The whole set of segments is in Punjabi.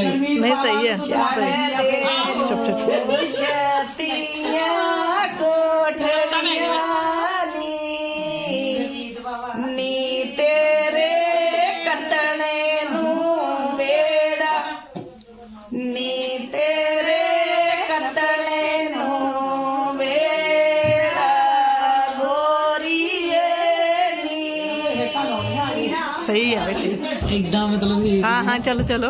ਉੱਚਾ ਹੀ ਨਹੀਂ ਸਹੀ ਹੈ ਸਹੀ ਸਹੀ ਹੈ ਵੈਸੇ। ਇਦਾਂ ਮਤਲਬ ਹਾਂ ਹਾਂ ਚਲੋ ਚਲੋ।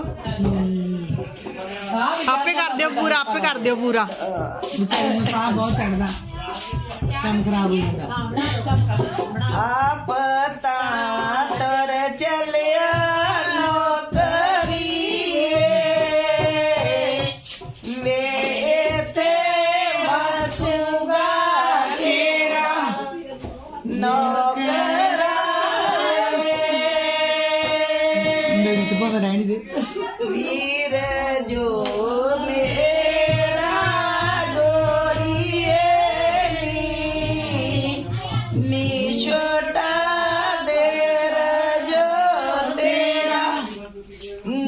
ਆਪੇ ਕਰ ਦਿਓ ਪੂਰਾ ਆਪੇ ਕਰ ਦਿਓ ਪੂਰਾ। ਵਿਚਾਰੇ ਨੂੰ ਸਾਹ ਬਹੁਤ ਚੜਦਾ ਕੰਮ ਖਰਾਬ ਹੋ ਜਾਂਦਾ।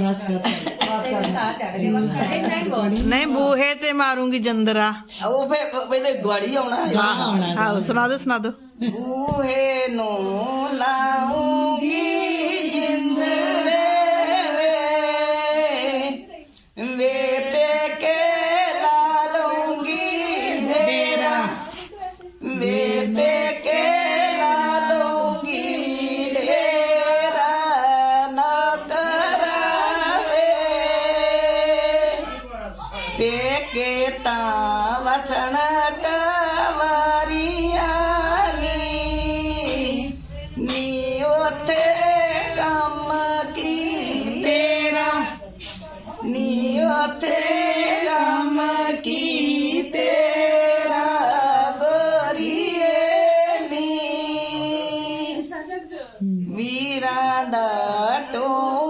ਬਸ ਕਰ ਨਹੀਂ ਬੂਹੇ ਤੇ ਮਾਰੂੰਗੀ ਜੰਦਰਾ। ਉਹ ਫੇ ਇਹਦੇ ਗਵਾੜੀ ਆਉਣਾ ਹੈ। ਆਉਣਾ। ਆਓ ਸੁਣਾ ਦੋ ਸੁਣਾ ਦੋ। ਬੂਹੇ ਨੂੰ ਲਾਉਂਗੀ। टेकेता वसणत वारी आली. मी ओथे कम की तेरा नी ओथे कम की तेरा गोरिये नी वीरा दाटो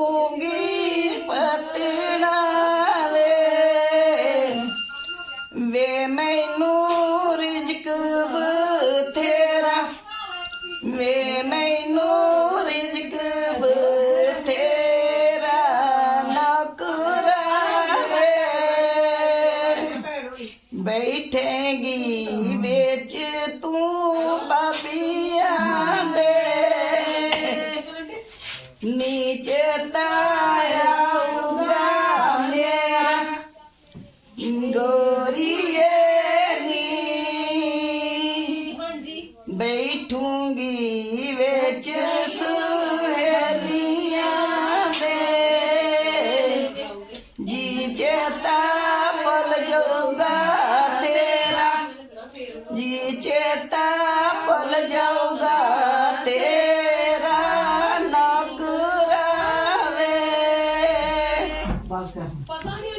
ਮੈਨੂੰ ਰਿਜਕ ਬਥੇਰਾ ਬੈਠੇਗੀ ਵਿੱਚ ਤੂੰ ਬਾਬੀਆਂ ਦੇ। ਨੀਚੇ ਤਾਇਆਊਗਾ ਬਸ ਕਰ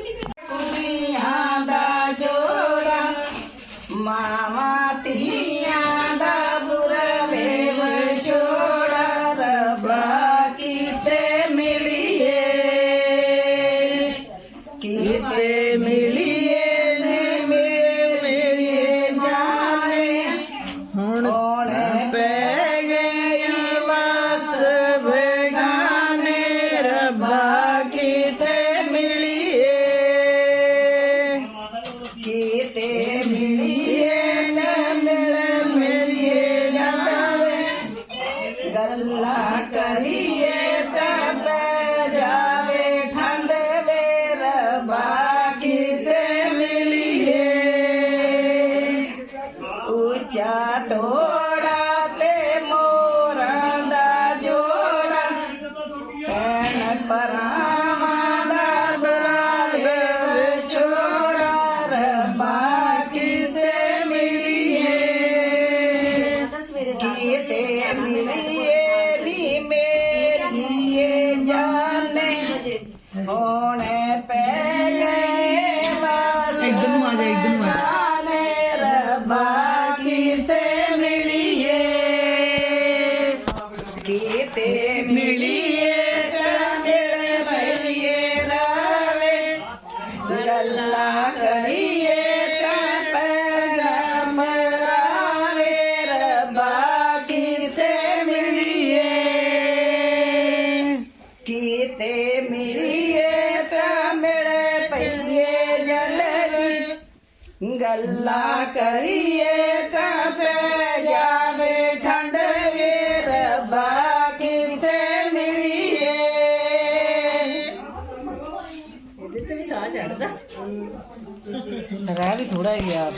ਗੱਲਾਂ ਕਰੀਏ ਤਾਂ ਪੈ ਜਾਵੇ ਠੰਡ ਵੇ ਰੱਬਾ ਕਿੱਥੇ ਮਿਲੀਏ? ਇਹਦੇ ਤੇ ਵੀ ਸਾਹ ਚੜਦਾ। ਰਹਿ ਵੀ ਥੋੜਾ ਹੀ ਗਿਆ